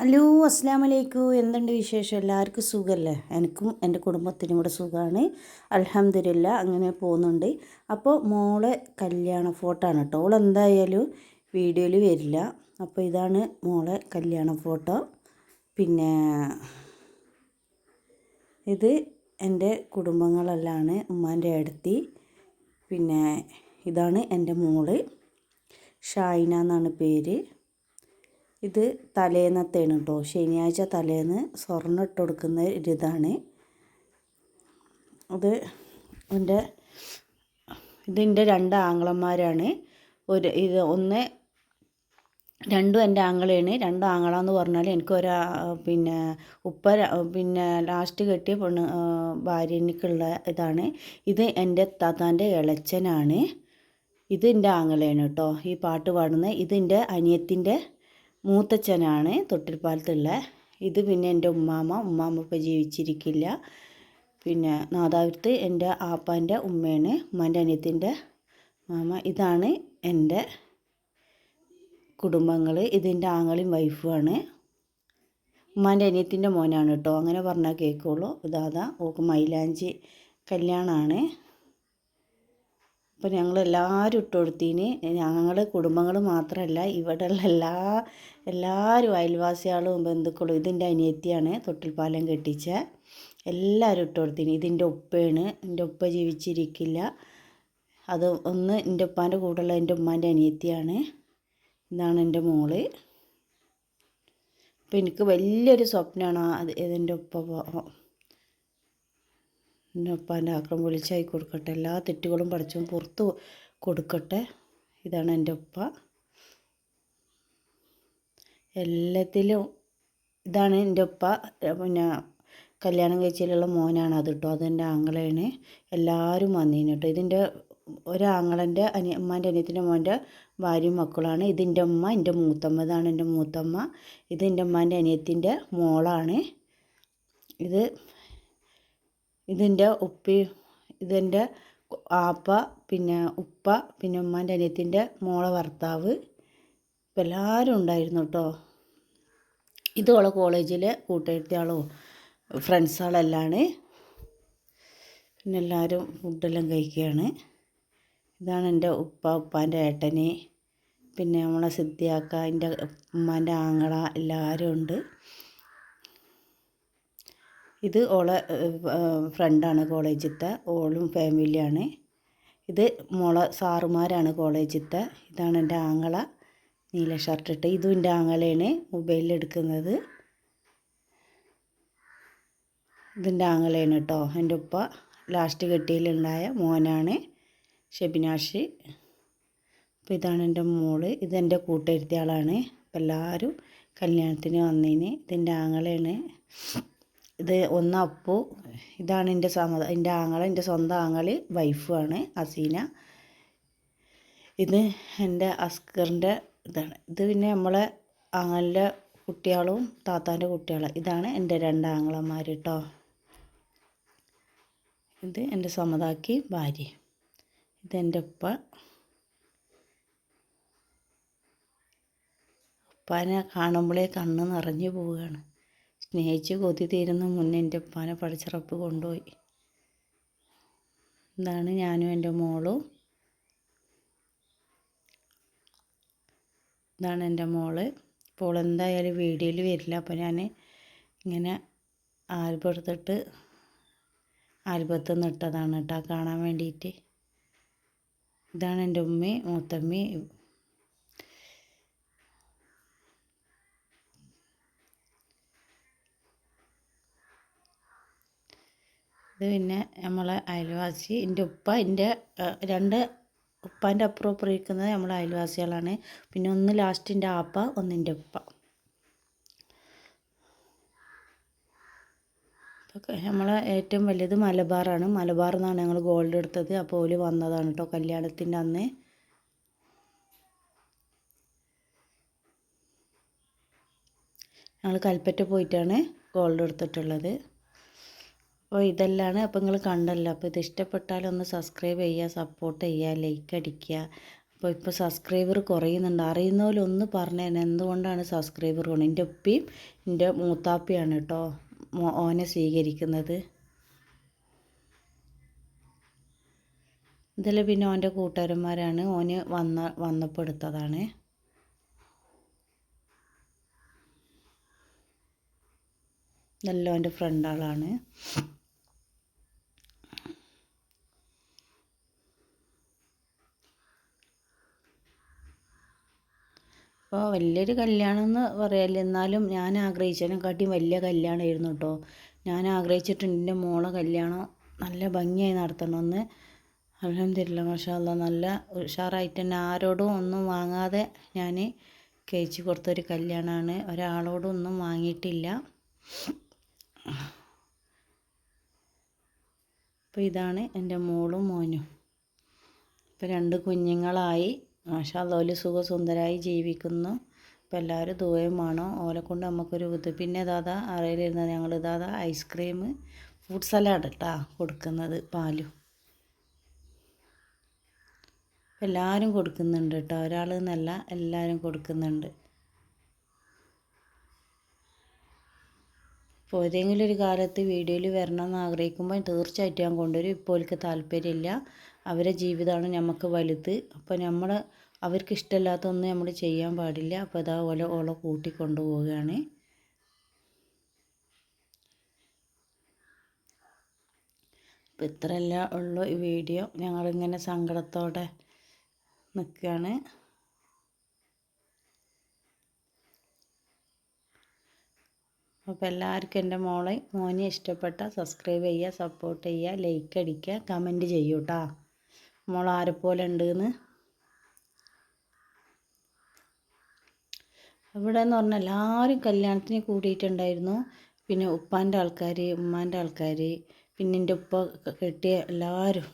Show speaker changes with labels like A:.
A: Hello അസ്സാം വലൈക്കും എന്തുണ്ട് വിശേഷം? എല്ലാവർക്കും സുഖമല്ലേ എനിക്കും എന്റെ കുടുംബത്തിനും കൂടെ സുഖമാണ് അലഹമില്ല അങ്ങനെ പോകുന്നുണ്ട്. അപ്പോൾ മോളെ കല്യാണ ഫോട്ടോ ആണ് കേട്ടോ. അവൾ എന്തായാലും വീഡിയോയിൽ വരില്ല. അപ്പോൾ ഇതാണ് മോളെ കല്യാണ ഫോട്ടോ. പിന്നെ ഇത് എന്റെ കുടുംബങ്ങളെല്ലാണ് ഉമ്മാന്റെ അടുത്തി പിന്നെ ഇതാണ് എന്റെ മോൾ. ഷായിന എന്നാണ് പേര്. ഇത് തലേന്നത്തേണ് കേട്ടോ ശനിയാഴ്ച തലേന്ന് സ്വർണം ഇട്ട് കൊടുക്കുന്ന ഒരിതാണ് അത് എന്റെ ഇതിന്റെ രണ്ട് ആങ്ങളന്മാരാണ്. ഒരു ഇത് ഒന്ന് രണ്ടും എന്റെ ആങ്ങളെയാണ്. രണ്ട് ആങ്ങളെന്ന് പറഞ്ഞാൽ എനിക്ക് ഒരു പിന്നെ ഉപ്പ പിന്നെ ലാസ്റ്റ് കെട്ടിയ പെണ്ണ് ഭാര്യനിക്കുള്ള ഇതാണ്. ഇത് എന്റെ താത്താന്റെ ഇളച്ചനാണ്. ഇത് എന്റെ ആങ്ങളെയാണ് കേട്ടോ. ഈ പാട്ട് പാടുന്നത്. ഇതിന്റെ അനിയത്തിന്റെ മൂത്തച്ഛനാണ് തൊട്ടിൽപ്പാലത്തുള്ള. ഇത് പിന്നെ എന്റെ ഉമ്മാമ്മ. ഉമ്മാമ്മ ഇപ്പോൾ ജീവിച്ചിരിക്കില്ല. പിന്നെ നാദാപുരത്ത് എന്റെ ആപ്പാന്റെ ഉമ്മയാണ്. ഉമ്മാന്റെ അനിയത്തിന്റെ മാമ. ഇതാണ് എന്റെ കുടുംബങ്ങൾ. ഇതിന്റെ ആങ്ങളും വൈഫുമാണ് ഉമ്മാന്റെ അനിയത്തിന്റെ മോനാണ് കേട്ടോ. അങ്ങനെ പറഞ്ഞാൽ കേൾക്കുള്ളൂ. ഇതാതാ ഓക്ക് മൈലാഞ്ചി കല്യാണമാണ്. അപ്പോൾ ഞങ്ങൾ എല്ലാവരും ഇട്ട് കൊടുത്തീന്. ഞങ്ങൾ കുടുംബങ്ങൾ മാത്രമല്ല ഇവിടെയുള്ള എല്ലാ എല്ലാവരും അയൽവാസികളും ബന്ധുക്കളും ഇതിന്റെ അനിയത്തിയാണ് തൊട്ടിൽപ്പാലം കെട്ടിച്ച. എല്ലാവരും ഇട്ട് കൊടുത്തീന്. ഇതിന്റെ ഉപ്പയാണ്. എന്റെ ഉപ്പ ജീവിച്ചിരിക്കില്ല. അത് ഒന്ന് എന്റെ ഉപ്പാന്റെ കൂടെയുള്ള എന്റെ ഉമ്മാന്റെ അനിയത്തിയാണ്. ഇതാണ് എന്റെ മോൾ. അപ്പോൾ എനിക്ക് വലിയൊരു സ്വപ്നമാണ് അത് എന്റെ ഉപ്പ ഉപ്പാന്റെ ആക്രം വിളിച്ചായി കൊടുക്കട്ടെ. എല്ലാ തെറ്റുകളും പഠിച്ചും പുറത്ത് കൊടുക്കട്ടെ. ഇതാണ് എന്റെ ഉപ്പ. എല്ലാത്തിലും ഇതാണ് എന്റെ ഉപ്പ. പിന്നെ കല്യാണം കഴിച്ചതിലുള്ള മോനാണ് അത് കേട്ടോ. അതെന്റെ ആങ്ങളയാണ്. എല്ലാവരും വന്നീന് കേട്ടോ. ഇതിന്റെ ഒരാങ്ങളന്റെ അനിയ ഉമ്മാന്റെ അനിയത്തിന്റെ മോന്റെ ഭാര്യയും മക്കളാണ് ഇതിന്റെ ഉമ്മ എന്റെ മൂത്തമ്മ. ഇതാണ് എന്റെ മൂത്തമ്മ. ഇത് എന്റെ ഉമ്മാന്റെ അനിയത്തിന്റെ മോളാണ്. ഇത് ഇതിന്റെ ഉപ്പി ഇതിന്റെ ആപ്പ പിന്നെ ഉപ്പ പിന്നെ ഉമ്മാന്റെ അനിയത്തിന്റെ മോളെ ഭർത്താവ് എല്ലാവരും ഉണ്ടായിരുന്നു കേട്ടോ. ഇത് ഓളെ കോളേജിലെ കൂട്ടുകാരത്തിയാളോ ഫ്രണ്ട്സുകളെല്ലാണ് പിന്നെ എല്ലാവരും ഫുഡെല്ലാം കഴിക്കുകയാണ്. ഇതാണ് എന്റെ ഉപ്പ ഉപ്പാന്റെ ഏട്ടന്. പിന്നെ നമ്മളെ സിദ്ധിയാക്ക എന്റെ ഉമ്മാന്റെ ആങ്ങള എല്ലാവരും ഉണ്ട്. ഇത് ഓളെ ഫ്രണ്ടാണ് കോളേജിലത്തെ. ഓളും ഫാമിലിയാണ്. ഇത് മോളെ സാറുമാരാണ് കോളേജിലത്തെ. ഇതാണ് എന്റെ ആങ്ങള. നീല ഷർട്ടിട്ട് ഇതും എന്റെ ആങ്ങളയാണ് മൊബൈലിൽ എടുക്കുന്നത്. ഇതിന്റെ ആങ്ങളയാണ് കേട്ടോ എന്റെ ഉപ്പ ലാസ്റ്റ് കെട്ടിയിലുണ്ടായ മോനാണ് ഷെബിനാഷ്. അപ്പോൾ ഇതാണ് എന്റെ മോൾ. ഇതെന്റെ കൂട്ടെഴുത്തിയാളാണ് അപ്പോൾ എല്ലാവരും കല്യാണത്തിന് വന്നതിന് ഇതിന്റെ ആങ്ങളയാണ് ഇത് ഒന്ന് അപ്പു. ഇതാണ് എന്റെ സമ എന്റെ ആങ്ങളെ എന്റെ സ്വന്തം ആങ്ങളി വൈഫുമാണ് അസീന. ഇത് എന്റെ അസ്കറിന്റെ ഇതാണ്. ഇത് പിന്നെ നമ്മളെ ആങ്ങളുടെ കുട്ടികളും താത്താന്റെ കുട്ടികളും. ഇതാണ് എന്റെ രണ്ട് കേട്ടോ ഇത് എന്റെ സമതാക്കി ഭാര്യ. ഇത് എന്റെ ഉപ്പ. ഉപ്പാനെ കാണുമ്പോഴേ കണ്ണ് നിറഞ്ഞു പോവുകയാണ്. സ്നേഹിച്ച് കൊതി തീരുന്ന മുന്നേ എന്റെ ഉപ്പാനെ പഠിച്ചിറപ്പ് കൊണ്ടുപോയി. ഇതാണ് ഞാനും എന്റെ മോളും. ഇതാണ് എന്റെ മോൾ. ഇപ്പോൾ എന്തായാലും വീഡിയോയിൽ വരില്ല. അപ്പോൾ ഞാൻ ഇങ്ങനെ ആൽബം എടുത്തിട്ട് ആൽബത്തിൽ നിന്ന് ഇട്ടതാണ് കേട്ടോ. കാണാൻ വേണ്ടിയിട്ട്. ഇതാണ് എന്റെ ഉമ്മയും മൂത്തമ്മയും. ഇത് പിന്നെ നമ്മളെ അയൽവാസി എന്റെ ഉപ്പ എന്റെ രണ്ട് ഉപ്പാന്റെ അപ്പുറം അപ്പുറം ഇരിക്കുന്നത് നമ്മളെ അയൽവാസികളാണ്. പിന്നെ ഒന്ന് ലാസ്റ്റ് എന്റെ ആപ്പ ഒന്നിന്റെ ഉപ്പ. നമ്മളെ ഏറ്റവും വലിയത് മലബാറാണ്. മലബാർ നിന്നാണ് ഞങ്ങൾ ഗോൾഡ് എടുത്തത്. അപ്പോൾ ഓൽ വന്നതാണ് കേട്ടോ കല്യാണത്തിന്റെ അന്ന്. ഞങ്ങൾ കൽപ്പറ്റ പോയിട്ടാണ് ഗോൾഡ് എടുത്തിട്ടുള്ളത്. അപ്പോൾ ഇതെല്ലാം അപ്പോൾ നിങ്ങൾ കണ്ടല്ലോ. അപ്പോൾ ഇത് ഇഷ്ടപ്പെട്ടാൽ ഒന്ന് സബ്സ്ക്രൈബ് ചെയ്യുക സപ്പോർട്ട് ചെയ്യുക ലൈക്ക് അടിക്കുക. അപ്പോൾ ഇപ്പോൾ സബ്സ്ക്രൈബർ കുറയുന്നുണ്ട്. അറിയുന്നവരൊന്ന് പറഞ്ഞു തന്നെ എന്തുകൊണ്ടാണ് സബ്സ്ക്രൈബർ കൊണ്ട് എന്റെ ഉപ്പയും എന്റെ മൂത്താപ്പിയാണ് കേട്ടോ. ഓനെ സ്വീകരിക്കുന്നത്. ഇതിൽ പിന്നെ ഓന്റെ കൂട്ടുകാരന്മാരാണ്. ഓന് വന്ന വന്നപ്പോൾ എടുത്തതാണ്. ഇതെല്ലാം എന്റെ ഫ്രണ്ടാളാണ് അപ്പോൾ വലിയൊരു കല്യാണം എന്ന് പറയല്ല എന്നാലും ഞാൻ ആഗ്രഹിച്ചതിനെക്കാട്ടിയും വലിയ കല്യാണമായിരുന്നു കേട്ടോ ഞാൻ ആഗ്രഹിച്ചിട്ടുണ്ട് എന്റെ മോളെ കല്യാണം നല്ല ഭംഗിയായി നടത്തണമെന്ന് അലഹമില്ല മാഷാല്ല നല്ല ഉഷാറായിട്ട് തന്നെ ആരോടും ഒന്നും വാങ്ങാതെ ഞാൻ കഴിച്ച് കൊടുത്തൊരു കല്യാണമാണ് ഒരാളോടും ഒന്നും വാങ്ങിയിട്ടില്ല. അപ്പോൾ ഇതാണ് എന്റെ മോളും മോനും. ഇപ്പോൾ രണ്ട് കുഞ്ഞുങ്ങളായി. മാഷാല്ല ഓൽ സുഖസുന്ദരായി ജീവിക്കുന്നു. ഇപ്പം എല്ലാവരും ദൂരമാണോ ഓലെ കൊണ്ട് നമുക്കൊരു ഇത്. പിന്നെ ദാദാ അറിയിലിരുന്ന ഞങ്ങൾ ദാദാ ഐസ്ക്രീം ഫ്രൂട്ട് സലാഡ് കേട്ടാ കൊടുക്കുന്നത് പാലും. എല്ലാവരും കൊടുക്കുന്നുണ്ട് കേട്ടോ ഒരാൾ എന്നല്ല എല്ലാവരും കൊടുക്കുന്നുണ്ട്. ഇപ്പോൾ ഏതെങ്കിലും ഒരു കാലത്ത് വീഡിയോയിൽ വരണം എന്ന് ആഗ്രഹിക്കുമ്പോൾ തീർച്ചയായിട്ടും ഞാൻ കൊണ്ടുവരും. ഇപ്പോൾ എനിക്ക് താല്പര്യമില്ല. അവരെ ജീവിതമാണ് നമുക്ക് വലുത്. അപ്പോൾ നമ്മൾ അവർക്ക് ഇഷ്ടമില്ലാത്തൊന്നും നമ്മൾ ചെയ്യാൻ പാടില്ല. അപ്പോൾ അതാ ഓല ഓളെ കൂട്ടിക്കൊണ്ടു പോവുകയാണ് അപ്പോൾ ഇത്രയല്ല ഉള്ളു ഈ വീഡിയോ. ഞങ്ങളിങ്ങനെ സങ്കടത്തോടെ നിൽക്കുകയാണ് അപ്പോൾ എല്ലാവർക്കും എന്റെ മോളെ മോനെ ഇഷ്ടപ്പെട്ട സബ്സ്ക്രൈബ് ചെയ്യുക സപ്പോർട്ട് ചെയ്യുക ലൈക്ക് അടിക്കുക കമന്റ് ചെയ്യൂ കേട്ടോ മോൾ ആരെപ്പോലെ ഉണ്ടെന്ന് ഇവിടെ എന്ന് പറഞ്ഞാൽ എല്ലാവരും കല്യാണത്തിന് കൂടിയിട്ടുണ്ടായിരുന്നു. പിന്നെ ഉപ്പാന്റെ ആൾക്കാർ ഉമ്മാന്റെ ആൾക്കാർ പിന്നെ എന്റെ ഉപ്പ കെട്ടിയ എല്ലാവരും